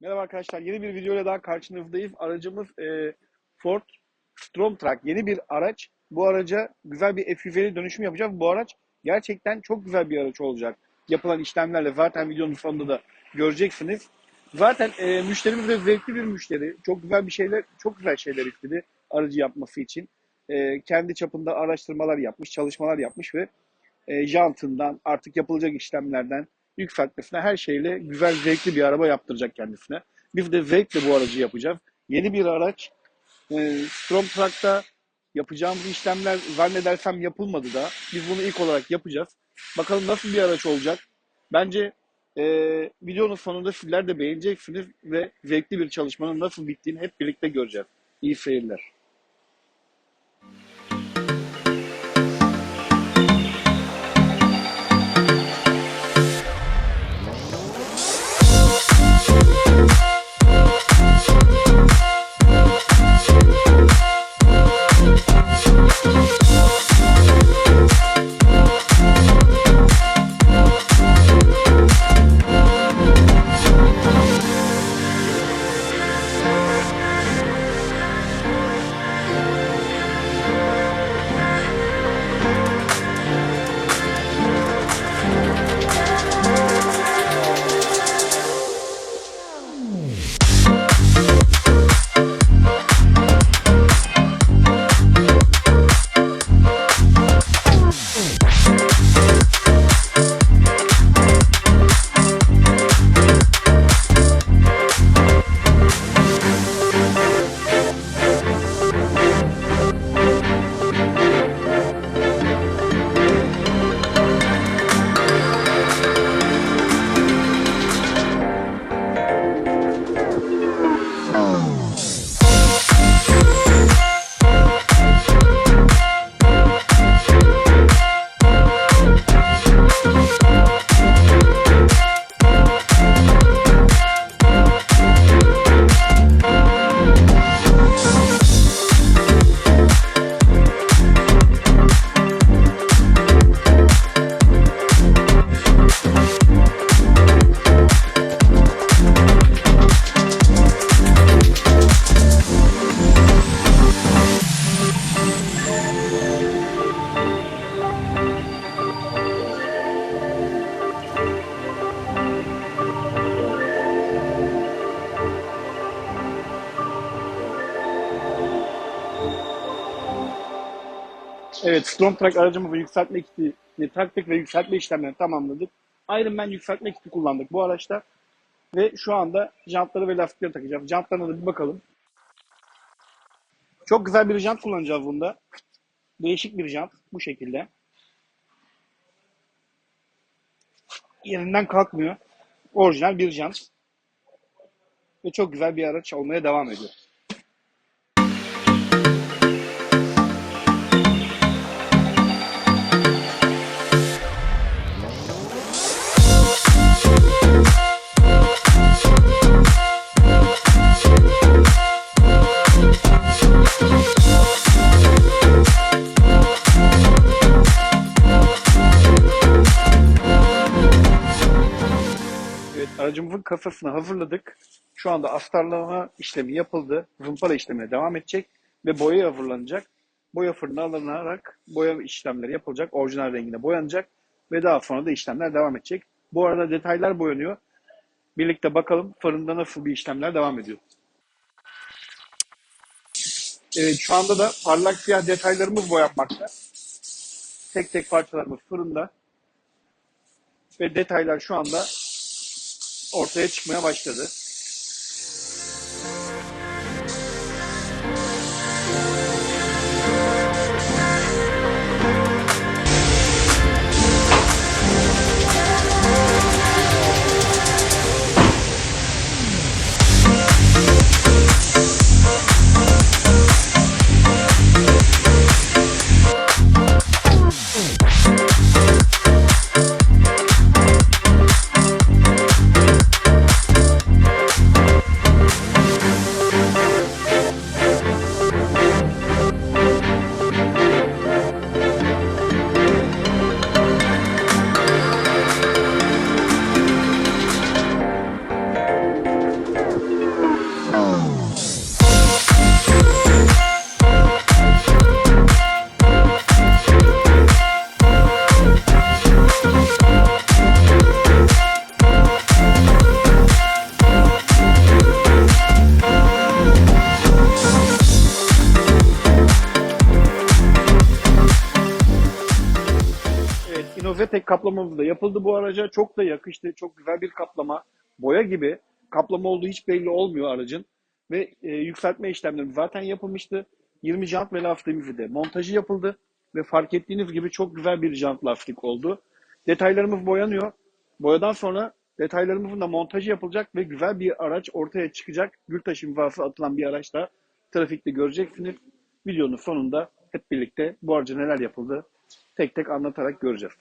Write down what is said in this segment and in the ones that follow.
Merhaba arkadaşlar. Yeni bir videoyla daha karşınızdayız. Aracımız e, Ford Stromtrack. Yeni bir araç. Bu araca güzel bir FUV'li dönüşüm yapacağız. Bu araç gerçekten çok güzel bir araç olacak. Yapılan işlemlerle zaten videonun sonunda da göreceksiniz. Zaten e, müşterimiz de zevkli bir müşteri. Çok güzel bir şeyler, çok güzel şeyler istedi aracı yapması için. E, kendi çapında araştırmalar yapmış, çalışmalar yapmış ve e, jantından artık yapılacak işlemlerden yükseltmesine her şeyle güzel zevkli bir araba yaptıracak kendisine. Biz de zevkle bu aracı yapacağız. Yeni bir araç. E, Strom Truck'ta yapacağımız işlemler zannedersem yapılmadı da. Biz bunu ilk olarak yapacağız. Bakalım nasıl bir araç olacak. Bence e, videonun sonunda sizler de beğeneceksiniz ve zevkli bir çalışmanın nasıl bittiğini hep birlikte göreceğiz. İyi seyirler. Evet, Storm Track aracımızı yükseltme kitini taktık ve yükseltme işlemlerini tamamladık. Iron Man yükseltme kiti kullandık bu araçta. Ve şu anda jantları ve lastikleri takacağız. Jantlarına da bir bakalım. Çok güzel bir jant kullanacağız bunda. Değişik bir jant bu şekilde. Yerinden kalkmıyor. Orijinal bir jant. Ve çok güzel bir araç olmaya devam ediyor. Aracımızın kasasını hazırladık. Şu anda astarlama işlemi yapıldı. Zımpara işlemine devam edecek ve boya hazırlanacak. Boya fırına alınarak boya işlemleri yapılacak. Orijinal rengine boyanacak ve daha sonra da işlemler devam edecek. Bu arada detaylar boyanıyor. Birlikte bakalım fırında nasıl bir işlemler devam ediyor. Evet şu anda da parlak siyah detaylarımız boyanmakta. Tek tek parçalarımız fırında. Ve detaylar şu anda ortaya çıkmaya başladı. Ve tek kaplamamız da yapıldı bu araca. Çok da yakıştı. Çok güzel bir kaplama. Boya gibi kaplama olduğu hiç belli olmuyor aracın. Ve e, yükseltme işlemleri zaten yapılmıştı. 20 jant ve lastiğimizi de montajı yapıldı. Ve fark ettiğiniz gibi çok güzel bir jant lastik oldu. Detaylarımız boyanıyor. Boyadan sonra detaylarımızın da montajı yapılacak ve güzel bir araç ortaya çıkacak. Gürtaş imzası atılan bir araç da trafikte göreceksiniz. Videonun sonunda hep birlikte bu araca neler yapıldı tek tek anlatarak göreceğiz.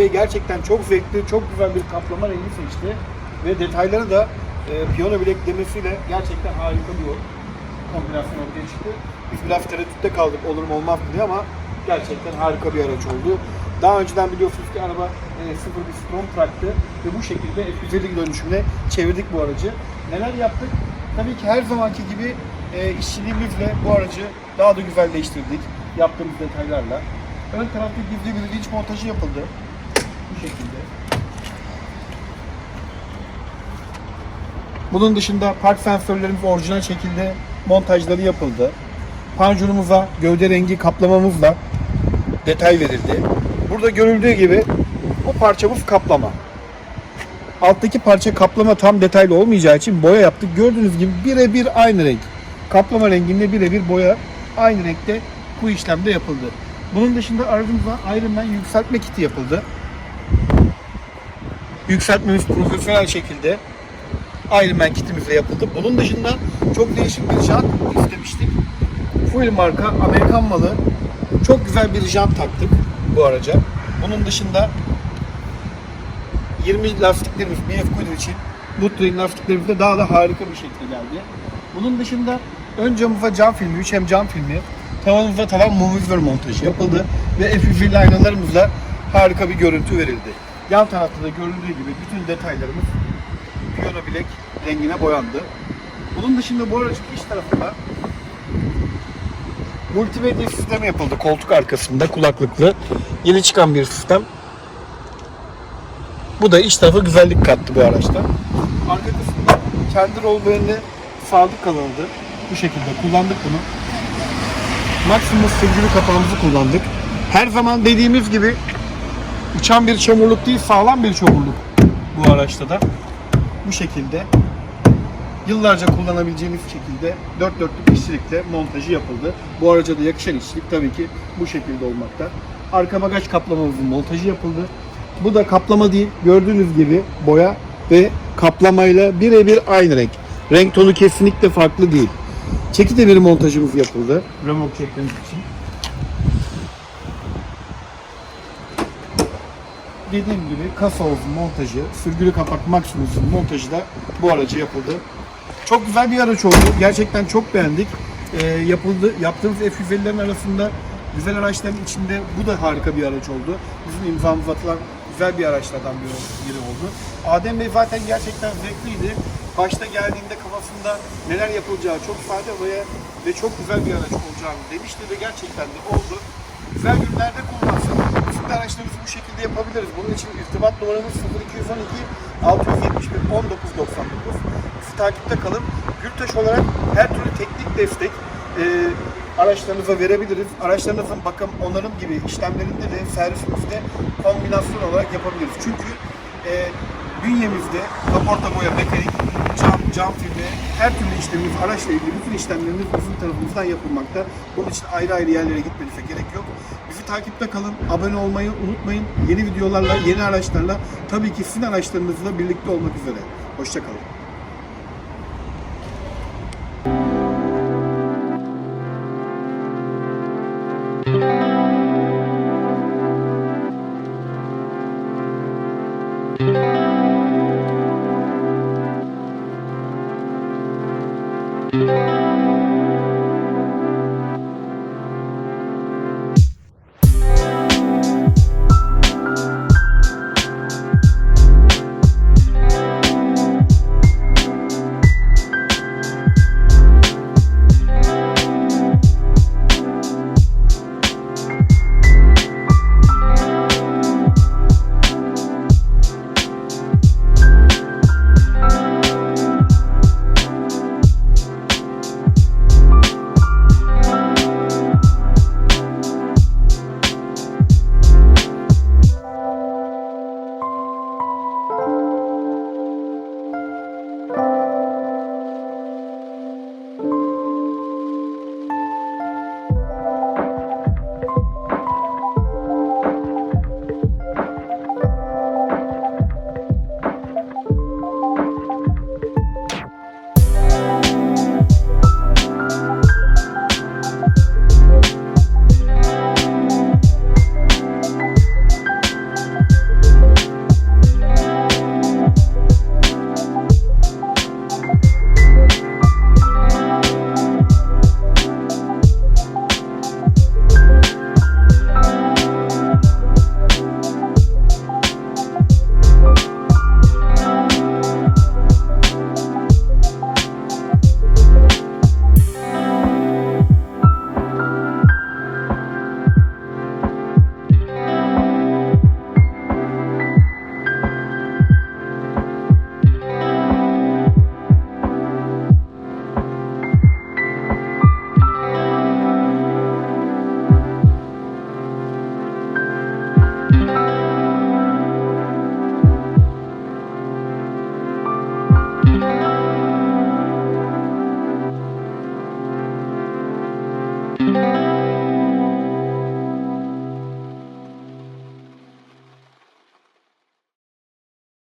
Bey gerçekten çok zevkli, çok güzel bir kaplama rengi seçti. Ve detayları da e, piyano bileklemesiyle gerçekten harika bir kombinasyon ortaya çıktı. Biz biraz tereddütte kaldık olur mu olmaz mı diye ama gerçekten harika bir araç oldu. Daha önceden biliyorsunuz ki araba e, sıfır bir Strom Truck'tı ve bu şekilde F150 dönüşümüne çevirdik bu aracı. Neler yaptık? Tabii ki her zamanki gibi e, işçiliğimizle bu aracı daha da güzelleştirdik yaptığımız detaylarla. Ön tarafta gizli bir vinç montajı yapıldı. Şekilde. Bunun dışında park sensörlerimiz orijinal şekilde montajları yapıldı. Panjurumuza gövde rengi kaplamamızla detay verildi. Burada görüldüğü gibi bu parçamız kaplama. Alttaki parça kaplama tam detaylı olmayacağı için boya yaptık. Gördüğünüz gibi birebir aynı renk. Kaplama renginde birebir boya aynı renkte bu işlemde yapıldı. Bunun dışında aracımıza Iron Man yükseltme kiti yapıldı. Yükseltmemiz profesyonel şekilde Iron Man kitimizle yapıldı. Bunun dışında çok değişik bir jant istemiştik. Full marka Amerikan malı çok güzel bir jant taktık bu araca. Bunun dışında 20 lastiklerimiz BF Quider için Goodyear lastiklerimiz de daha da harika bir şekilde geldi. Bunun dışında ön camımıza cam filmi, 3M cam filmi, tavanımıza tavan mover montajı yapıldı ve F150 aynalarımızla harika bir görüntü verildi. Yan tarafta da görüldüğü gibi bütün detaylarımız piyano bilek rengine boyandı. Bunun dışında bu aracın iç tarafında multimedya sistemi yapıldı koltuk arkasında kulaklıklı. Yeni çıkan bir sistem. Bu da iç tarafı güzellik kattı bu araçta. Arka kısmında kendi rol beğeni sadık kalındı. Bu şekilde kullandık bunu. Maximus sürgülü kapağımızı kullandık. Her zaman dediğimiz gibi uçan bir çamurluk değil sağlam bir çamurluk bu araçta da. Bu şekilde yıllarca kullanabileceğimiz şekilde dört dörtlük işçilikle montajı yapıldı. Bu araca da yakışan işçilik tabii ki bu şekilde olmakta. Arka bagaj kaplamamızın montajı yapıldı. Bu da kaplama değil, gördüğünüz gibi boya ve kaplamayla birebir aynı renk. Renk tonu kesinlikle farklı değil. Çeki demiri montajımız yapıldı. Remork çekmemiz için. Dediğim gibi kasa havuzun montajı, sürgülü kapak Maximus'un montajı da bu araca yapıldı. Çok güzel bir araç oldu. Gerçekten çok beğendik. Ee, yapıldı. Yaptığımız F150'lerin arasında güzel araçların içinde bu da harika bir araç oldu. Bizim imzamız atılan güzel bir araçlardan biri oldu. Adem Bey zaten gerçekten zevkliydi. Başta geldiğinde kafasında neler yapılacağı çok sade ve, ve çok güzel bir araç olacağını demişti ve gerçekten de oldu. güzel günlerde kullansın. De araçlarımızı bu şekilde yapabiliriz. Bunun için irtibat numaramız 0212 671 1999. Bizi takipte kalın. Gültaş olarak her türlü teknik destek e, araçlarınıza verebiliriz. Araçlarınızın bakım, onarım gibi işlemlerinde de servisimizde kombinasyon olarak yapabiliriz. Çünkü e, bünyemizde kaporta boya, mekanik, cam, cam filmi, her türlü işlemimiz, araçla ilgili bütün işlemlerimiz bizim tarafımızdan yapılmakta. Bunun için ayrı ayrı yerlere gitmenize gerek yok. Takipte kalın, abone olmayı unutmayın. Yeni videolarla, yeni araçlarla, tabii ki sizin araçlarınızla birlikte olmak üzere. Hoşçakalın.